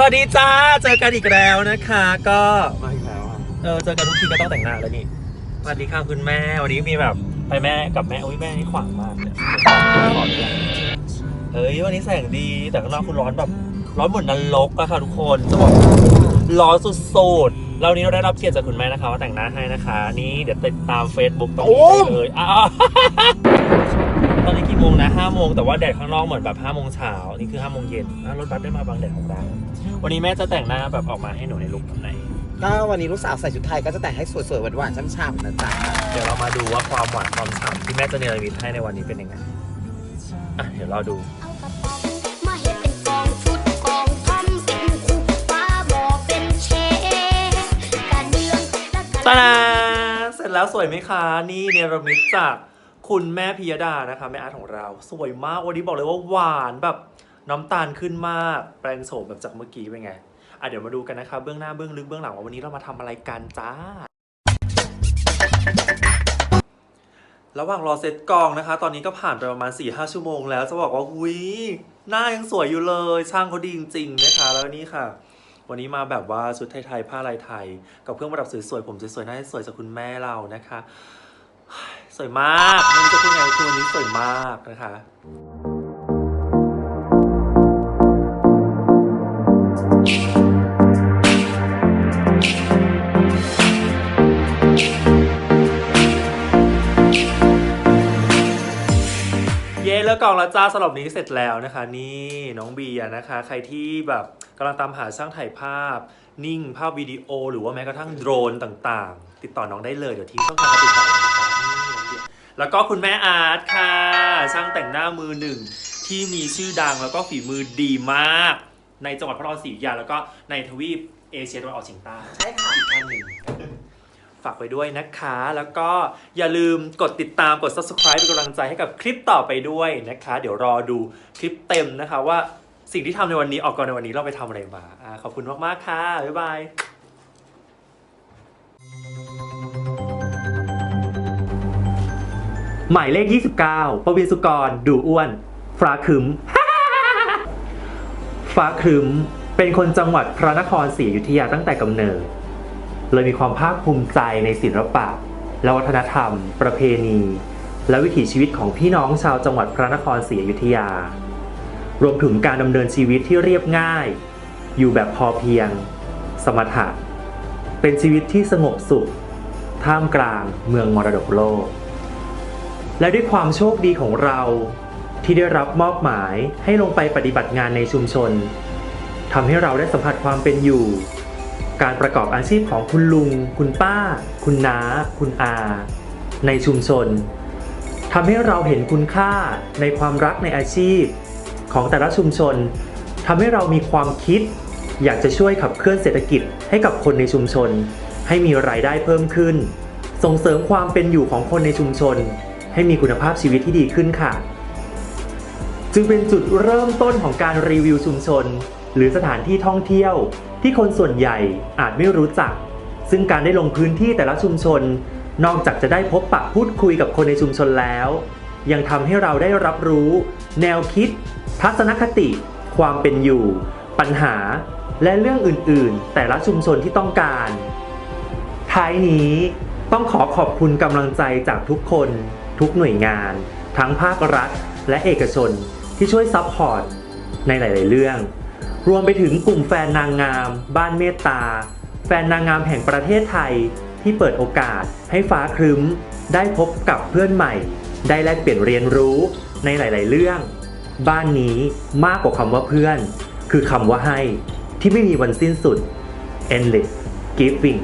สวัสดีจ้า เจอกันอีกแล้วนะคะ ก็มาอีกแล้วอะเออเจอกันทุกทีก็ต้องแต่งหน้าแล้วนี่สวัสดีค่ะคุณแม่ วันนี้มีแบบไปแม่กับแม่อุ้ยแม่นี่ขวางมากเลยขอด้วยเฮ้ยวันนี้แสงดีแต่ข้างนอกคุณร้อนแบบร้อนเหมือนนรกอะค่ะทุกคนจะบอกร้อนสุดๆเรานี้เราได้รับเกียรติจากคุณแม่นะคะว่าแต่งหน้าให้นะคะ นี่เดี๋ยวติดตาม Facebook ตรงนี้ได้เลยอ้าว โมงแต่ว่าแดดข้างนอกเหมือนแบบห้าโมงเช้านี่คือห้าโมงเย็นอะรถบัสได้มาบางแดดของเราวันนี้แม่จะแต่งหน้าแบบออกมาให้หนูในลุคแบบไหนก็วันนี้ลูกสาวใส่ชุดไทยก็จะแต่งให้สวยๆหวานๆช่ำๆนะจ๊ะเดี๋ยวเรามาดูว่าความหวานความฉ่ำที่แม่จะเนรมิตให้ในวันนี้เป็นยังไงอะเดี๋ยวเราดูมาเห็ดเป็นกองชุดกองทอมเป็นคุกฟ้าบอเป็นเชการเดืองและกตาดาเสร็จแล้วสวยไหมคะ นี่เนรมิตจาก คุณแม่พิยดานะคะแม่อาร์ตของเรา สวยมากวันนี้บอกเลยว่าหวานแบบน้ำตาลขึ้นมาก แปลงโฉมแบบจากเมื่อกี้เป็นไงอะเดี๋ยวมาดูกันนะคะ เบื้องหน้าเบื้องลึกเบื้องหลังว่าวันนี้เรามาทำอะไรกันจ้า ระหว่างรอเซตกองนะคะ ตอนนี้ก็ผ่านไปประมาณ4ี่ห้าชั่วโมงแล้วจะบอกว่าหุยหน้ายังสวยอยู่เลย ช่างเขาดีจริงๆนะคะ แล้วนี่ค่ะ วันนี้มาแบบว่าชุดไทยๆผ้าลายไทย กับเครื่องประดับสวยๆผมสวยๆหน้าสวยจากคุณแม่เรานะคะ สวยมากไม่รู้จะพูดไงคือวันนี้สวยมากนะคะเย้เลิกกองแล้วจ้าสำหรับนี้เสร็จแล้วนะคะ นี่น้องบีนะคะ ใครที่แบบกำลังตามหาช่างถ่ายภาพ นิ่งภาพวิดีโอ หรือว่าแม้กระทั่งโดรนต่างๆ ติดต่อน้องได้เลย เดี๋ยวทิ้งช่องทางการติดต่อนะคะ แล้วก็คุณแม่อาร์ตค่ะช่างแต่งหน้ามือหนึ่งที่มีชื่อดังแล้วก็ฝีมือดีมาก ในจังหวัดพระนครศรีอยุธยาแล้วก็ในทวีปเอเชียตะวันออกเฉียงใต้ใช่ค่ะอีกท่านหนึ่งฝากไว้ด้วยนะคะ แล้วก็อย่าลืมกดติดตามกด subscribe เป็นกำลังใจให้กับคลิปต่อไปด้วยนะคะ เดี๋ยวรอดูคลิปเต็มนะคะว่าสิ่งที่ทำในวันนี้ออกกองในวันนี้เราไปทำอะไรมาอ่าขอบคุณมากๆค่ะบ๊ายบาย หมายเลข 29 ประวินสุกร ดูอ้วน ฟ้าครึม ฟ้าครึมเป็นคนจังหวัดพระนครศรีอยุธยาตั้งแต่กำเนิด เลยมีความภาคภูมิใจในศิลปะ และวัฒนธรรม ประเพณี และวิถีชีวิตของพี่น้องชาวจังหวัดพระนครศรีอยุธยา รวมถึงการดำเนินชีวิตที่เรียบง่าย อยู่แบบพอเพียง สมถะ เป็นชีวิตที่สงบสุข ท่ามกลางเมืองมรดกโลก และด้วยความโชคดีของเราที่ได้รับมอบหมายให้ลงไปปฏิบัติงานในชุมชนทำให้เราได้สัมผัสความเป็นอยู่ การประกอบอาชีพของคุณลุง คุณป้า คุณน้า คุณอา ในชุมชนทำให้เราเห็นคุณค่าในความรักในอาชีพ ของแต่ละชุมชนทำให้เรามีความคิด อยากจะช่วยขับเคลื่อนเศรษฐกิจให้กับคนในชุมชน ให้มีรายได้เพิ่มขึ้น ส่งเสริมความเป็นอยู่ของคนในชุมชน ให้มีคุณภาพชีวิตที่ดีขึ้นค่ะ จึงเป็นจุดเริ่มต้นของการรีวิวชุมชน หรือสถานที่ท่องเที่ยว ที่คนส่วนใหญ่อาจไม่รู้จัก ซึ่งการได้ลงพื้นที่แต่ละชุมชน นอกจากจะได้พบปะพูดคุยกับคนในชุมชนแล้ว ยังทำให้เราได้รับรู้ แนวคิด ทัศนคติ ความเป็นอยู่ ปัญหา และเรื่องอื่น ๆ แต่ละชุมชนที่ต้องการ ท้ายนี้ต้องขอขอบคุณกำลังใจจากทุกคน ทุกหน่วยงาน ทั้งภาครัฐ และเอกชนที่ช่วยซัพพอร์ตในหลาย ๆ เรื่อง รวมไปถึงกลุ่มแฟนนางงาม บ้านเมตตา แฟนนางงามแห่งประเทศไทยที่เปิดโอกาสให้ฟ้าครึ้ม ได้พบกับเพื่อนใหม่ ได้แลกเปลี่ยนเรียนรู้ในหลาย ๆ เรื่อง บ้านนี้มากกว่าคำว่าเพื่อน คือคำว่าให้ที่ไม่มีวันสิ้นสุด endless giving